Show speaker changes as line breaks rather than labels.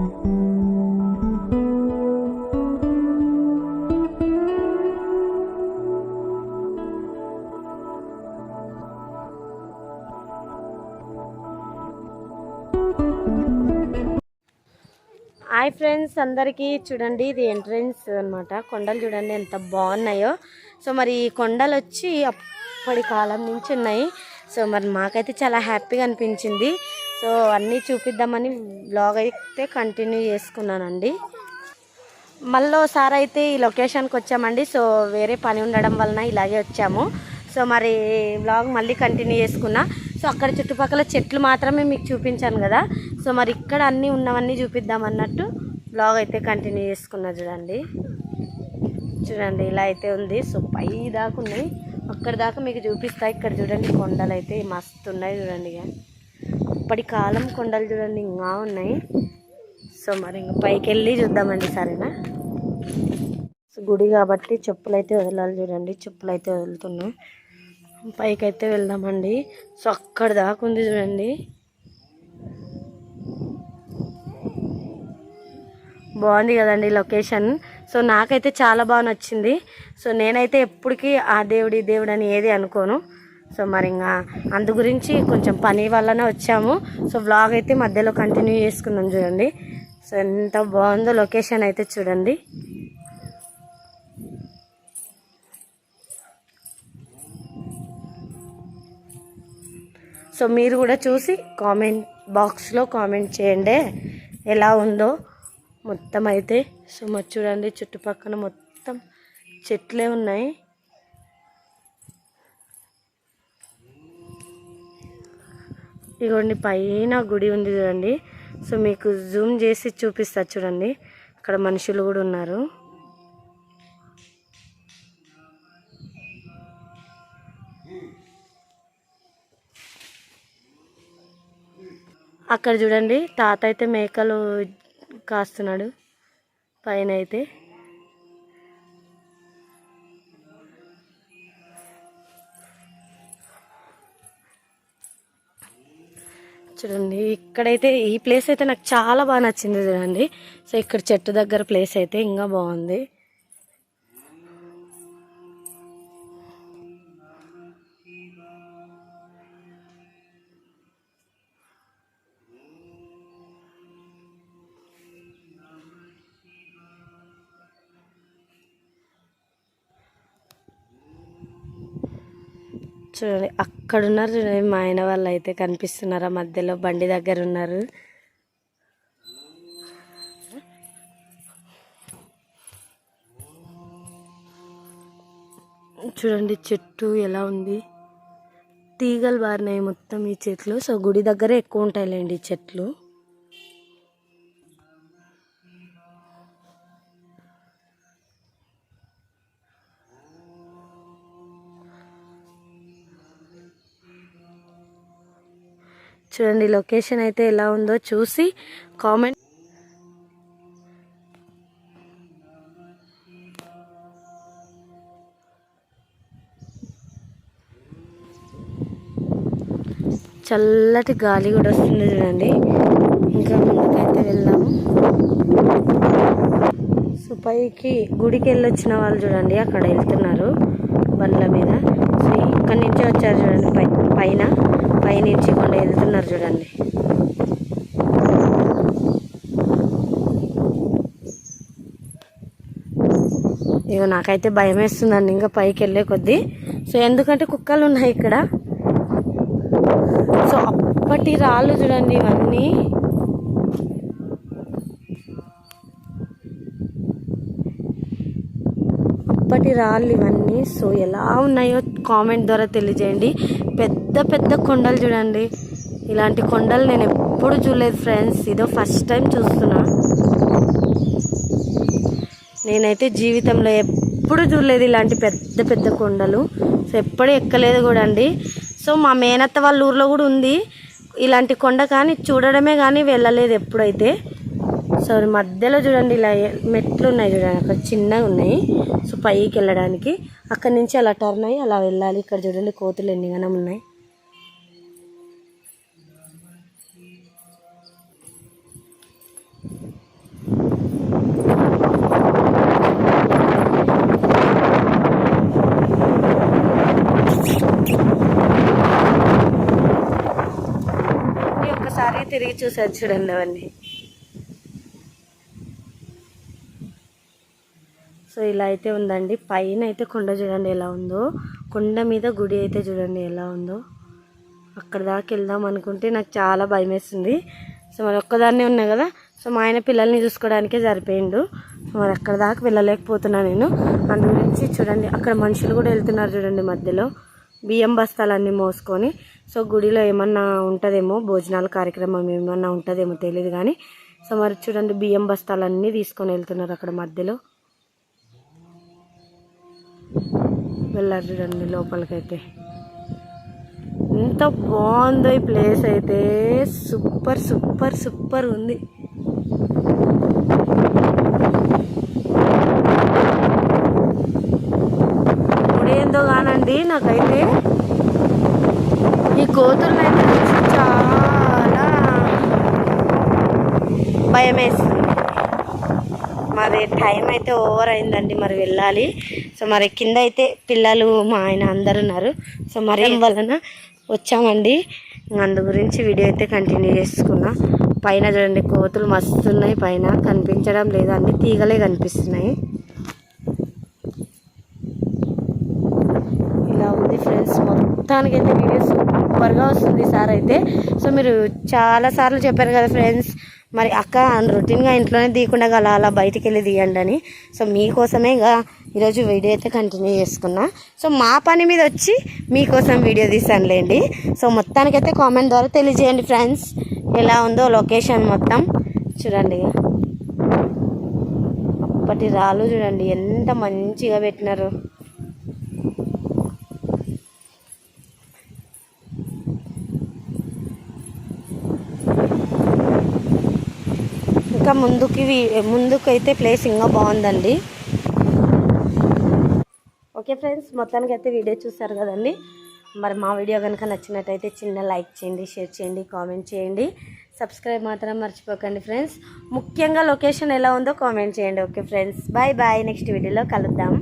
Hi friends అందరికీ చూడండి ఇది ఎంట్రెన్స్ అనమాట కొండలు చూడండి ఎంత బాగున్నాయో. సో మరి ఈ కొండలు వచ్చి అప్పటి కాలం నుంచి ఉన్నాయి. సో మరి మాకైతే చాలా హ్యాపీగా అనిపించింది. సో అన్నీ చూపిద్దామని బ్లాగ్ అయితే కంటిన్యూ చేసుకున్నానండి. మళ్ళీ ఒకసారి అయితే ఈ లొకేషన్కి వచ్చామండి. సో వేరే పని ఉండడం వలన ఇలాగే వచ్చాము. సో మరి బ్లాగ్ మళ్ళీ కంటిన్యూ చేసుకున్నా. సో అక్కడ చుట్టుపక్కల చెట్లు మాత్రమే మీకు చూపించాను కదా. సో మరి ఇక్కడ అన్నీ ఉన్నవన్నీ చూపిద్దాం అన్నట్టు బ్లాగ్ అయితే కంటిన్యూ చేసుకున్నా చూడండి. చూడండి ఇలా అయితే ఉంది. సో పై దాకా ఉన్నాయి. అక్కడ దాకా మీకు చూపిస్తా. ఇక్కడ చూడండి కొండలు అయితే మస్తు ఉన్నాయి చూడండి. ఇక అప్పటి కాలం కొండలు చూడండి ఇంకా ఉన్నాయి. సో మరి ఇంక పైకి వెళ్ళి చూద్దామండి సరేనా? సో గుడి కాబట్టి చెప్పులు అయితే వదలాలి చూడండి చెప్పులు అయితే వదులుతున్నాం. పైకి అయితే వెళ్దామండి. సో అక్కడ దాకా ఉంది చూడండి. బాగుంది కదండి లొకేషన్. సో నాకైతే చాలా బాగా నచ్చింది. సో నేనైతే ఎప్పటికీ ఆ దేవుడి దేవుడు అని ఏది అనుకోను. సో మరి ఇంకా అందు గురించి కొంచెం పని వల్లనే వచ్చాము. సో వ్లాగ్ అయితే మధ్యలో కంటిన్యూ చేసుకున్నాం చూడండి. సో ఎంత బాగుందో లొకేషన్ అయితే చూడండి. సో మీరు కూడా చూసి కామెంట్ బాక్స్లో కామెంట్ చేయండి. ఎలా ఉందో మొత్తం అయితే. సో మరి చూడండి చుట్టుపక్కల మొత్తం చెట్లే ఉన్నాయి. ఇగోండి పైన గుడి ఉంది చూడండి. సో మీకు జూమ్ చేసి చూపిస్తా చూడండి. అక్కడ మనుషులు కూడా ఉన్నారు. అక్కడ చూడండి తాత అయితే మేకలు కాస్తున్నాడు. పైన అయితే. చూడండి ఇక్కడైతే ఈ ప్లేస్ అయితే నాకు చాలా బాగా నచ్చింది చూడండి. సో ఇక్కడ చెట్టు దగ్గర ప్లేస్ అయితే ఇంకా బాగుంది. చూడండి అక్కడ ఉన్నారు చూడండి మా ఆయన వాళ్ళు అయితే కనిపిస్తున్నారా మధ్యలో బండి దగ్గర ఉన్నారు. చూడండి చెట్టు ఎలా ఉంది. తీగలు బారినాయి మొత్తం ఈ చెట్లు. సో గుడి దగ్గరే ఎక్కువ ఉంటాయిలేండి ఈ చెట్లు. చూడండి లొకేషన్ అయితే ఎలా ఉందో చూసి కామెంట్ చల్లటి గాలి కూడా వస్తుంది చూడండి. ఇంకా ముందుకైతే వెళ్దాము. సో పైకి గుడికి వెళ్ళొచ్చిన వాళ్ళు చూడండి అక్కడ వెళ్తున్నారు. బండ్ల మీద. సో ఇక్కడి నుంచే వచ్చారు చూడండి పై పైన. పైనుంచి కొండ వెళ్తున్నారు చూడండి. ఇక నాకైతే భయం వేస్తుందండి ఇంకా పైకి వెళ్ళే కొద్దీ. సో ఎందుకంటే కుక్కలు ఉన్నాయి ఇక్కడ. సో అప్పటి రాళ్ళు చూడండి ఇవన్నీ. అప్పటి రాళ్ళు ఇవన్నీ? సో ఎలా ఉన్నాయో కామెంట్ ద్వారా తెలియజేయండి. పెద్ద పెద్ద కొండలు చూడండి. ఇలాంటి కొండలు నేను ఎప్పుడు చూడలేదు ఫ్రెండ్స్. ఇదో ఫస్ట్ టైం చూస్తున్నా. నేనైతే జీవితంలో ఎప్పుడు చూడలేదు ఇలాంటి పెద్ద పెద్ద కొండలు. సో ఎప్పుడు ఎక్కలేదు కూడా అండి. సో మా మేనత్త వాళ్ళ ఊర్లో కూడా ఉంది. ఇలాంటి కొండ కానీ చూడడమే కానీ వెళ్ళలేదు ఎప్పుడైతే. సో మధ్యలో చూడండి ఇలా మెట్లు ఉన్నాయి చూడండి అక్కడ చిన్నగా ఉన్నాయి. సో పైకి వెళ్ళడానికి. అక్కడి నుంచి అలా టర్న్ అయ్యి అలా వెళ్ళాలి. ఇక్కడ చూడండి కోతులు ఎన్నిగానం ఉన్నాయి. ఒక్కసారి తిరిగి చూసారు చూడండి అవన్నీ. సో ఇలా అయితే ఉందండి. పైన అయితే కొండ చూడండి ఎలా ఉందో. కొండ మీద గుడి అయితే చూడండి ఎలా ఉందో. అక్కడ దాకా వెళ్దాం అనుకుంటే నాకు చాలా భయం వేస్తుంది. సో మరి ఒక్కదాన్నే ఉన్నా కదా సో మా ఆయన పిల్లల్ని చూసుకోవడానికే సరిపోయిండు. సో మరి అక్కడ దాకా వెళ్ళలేకపోతున్నా నేను. అందు గురించి చూడండి అక్కడ మనుషులు కూడా వెళ్తున్నారు చూడండి మధ్యలో. బియ్యం బస్తాలన్నీ మోసుకొని. సో గుడిలో ఏమన్నా ఉంటుందేమో భోజనాల కార్యక్రమం ఏమన్నా ఉంటుందేమో తెలియదు కానీ సో మరి చూడండి బియ్యం బస్తాలన్నీ తీసుకొని వెళ్తున్నారు అక్కడ మధ్యలో. వెళ్ళారు చూడండి లోపలికైతే. ఎంత బాగుందో ఈ ప్లేస్ అయితే. సూపర్ సూపర్ సూపర్ ఉంది. ఇప్పుడేందో కానండి నాకైతే. ఈ కోతులను అయితే చాలా భయం వేస్తుంది మరి టైం అయితే ఓవర్ అయిందండి మరి వెళ్ళాలి. సో మరి కింద అయితే పిల్లలు మా ఆయన అందరు ఉన్నారు. సో మరి వలన వచ్చామండి. అందు గురించి వీడియో అయితే కంటిన్యూ చేసుకున్నా. పైన చూడండి కోతులు మస్తున్నాయి పైన. కనిపించడం లేదు అన్ని తీగలే కనిపిస్తున్నాయి. ఇలా ఉంది ఫ్రెండ్స్ మొత్తానికి అయితే వీడియో సూపర్గా వస్తుంది సార్ అయితే. సో మీరు చాలా సార్లు చెప్పారు కదా ఫ్రెండ్స్ మరి అక్క రొటీన్గా ఇంట్లోనే తీయకుండా అలా అలా బయటికి వెళ్ళి తీయండి అని. సో మీకోసమే ఇక ఈరోజు వీడియో అయితే కంటిన్యూ చేసుకున్నా. సో మా పని మీద వచ్చి మీకోసం వీడియో తీసానులేండి సో మొత్తానికైతే కామెంట్ ద్వారా తెలియజేయండి ఫ్రెండ్స్. ఎలా ఉందో లొకేషన్ మొత్తం. చూడండి. ఇక. అప్పటి రాళ్ళు చూడండి ఎంత మంచిగా పెట్టినారు. ఇంకా ముందుకి ముందుకైతే ప్లేస్ ఇంకా బాగుందండి. ఓకే ఫ్రెండ్స్ మొత్తానికి అయితే వీడియో చూసారు కదండి. మరి మా వీడియో కనుక నచ్చినట్టయితే చిన్న లైక్ చేయండి షేర్ చేయండి కామెంట్ చేయండి. సబ్స్క్రైబ్ మాత్రం మర్చిపోకండి ఫ్రెండ్స్. ముఖ్యంగా లొకేషన్ ఎలా ఉందో కామెంట్ చేయండి okay friends. Bye bye next వీడియోలో కలుద్దాం.